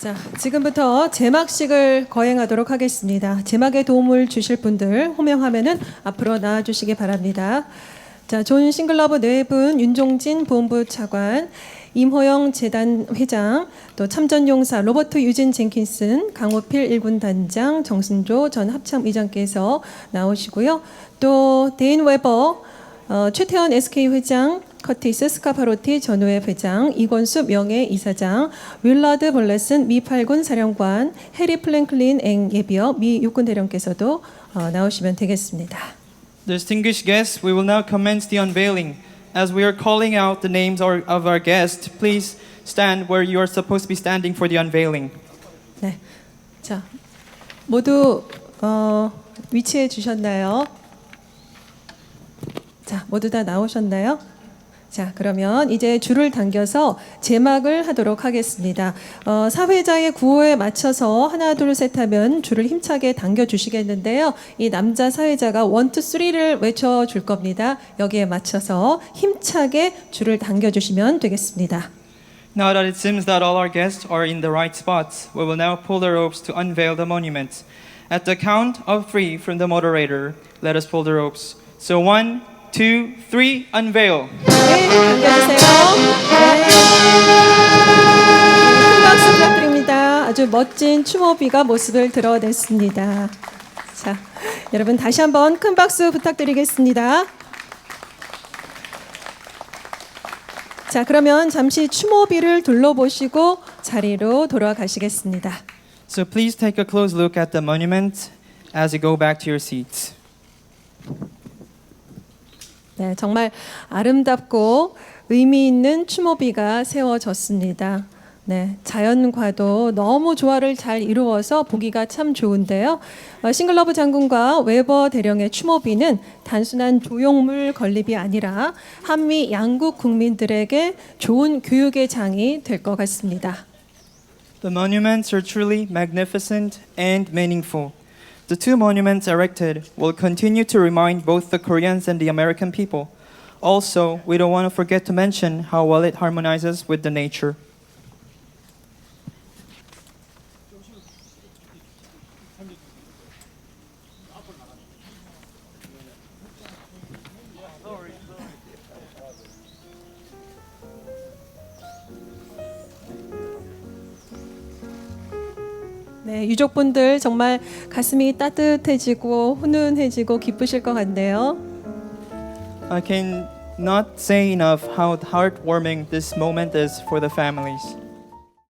자, 지금부터 제막식을 거행하도록 하겠습니다. 제막에 도움을 주실 분들 호명하면은 앞으로 나와 주시기 바랍니다. 자, 존 싱글러브 네분, 윤종진 보훈부 차관, 임호영 재단 회장, 또 참전용사 로버트 유진 젠킨슨, 강호필 일군 단장, 정순조 전 합참 의장께서 나오시고요. 또 데인 웨버, 어, 최태원 SK 회장, 커티스 스카파로티 전후회 회장, 이권수 명예 이사장, 윌라드 벌레슨 미 8군 사령관, 해리 플랭클린 앵 예비역 미 육군 대령께서도 어, 나오시면 되겠습니다. Distinguished guests, we will now commence the unveiling. As we are calling out the names of our guests, please stand where you are supposed to be standing for the unveiling. 네, 자 모두 어, 위치해 주셨나요? 자 모두 다 나오셨나요? 자 그러면 이제 줄을 당겨서 제막을 하도록 하겠습니다. 어, 사회자의 구호에 맞춰서 하나 둘 셋 하면 줄을 힘차게 당겨 주시겠는데요. 이 남자 사회자가 원 투 쓰리를 외쳐 줄 겁니다. 여기에 맞춰서 힘차게 줄을 당겨 주시면 되겠습니다. Now that it seems that all our guests are in the right spots, we will now pull the ropes to unveil the monument. At the count of three from the moderator, let us pull the ropes. So one, two, three, unveil. 네, 당겨주세요. 네. 큰 박수 부탁드립니다. 아주 멋진 추모비가 모습을 드러냈습니다. 자, 여러분 다시 한번 큰 박수 부탁드리겠습니다. 자, 그러면 잠시 추모비를 둘러보시고 자리로 돌아가시겠습니다. So please take a close look at the monument as you go back to your seats. 네, 정말 아름답고 의미 있는 추모비가 세워졌습니다. 네, 자연과도 너무 조화를 잘 이루어서 보기가 참 좋은데요. 어, 싱글러브 장군과 웨버 대령의 추모비는 단순한 조형물 건립이 아니라 한미 양국 국민들에게 좋은 교육의 장이 될 것 같습니다. The monuments are truly magnificent and meaningful. The two monuments erected will continue to remind both the Koreans and the American people. Also, we don't want to forget to mention how well it harmonizes with the nature. 네, 유족분들 정말 가슴이 따뜻해지고 훈훈해지고 기쁘실 것 같네요. I can not say enough how heartwarming this moment is for the families.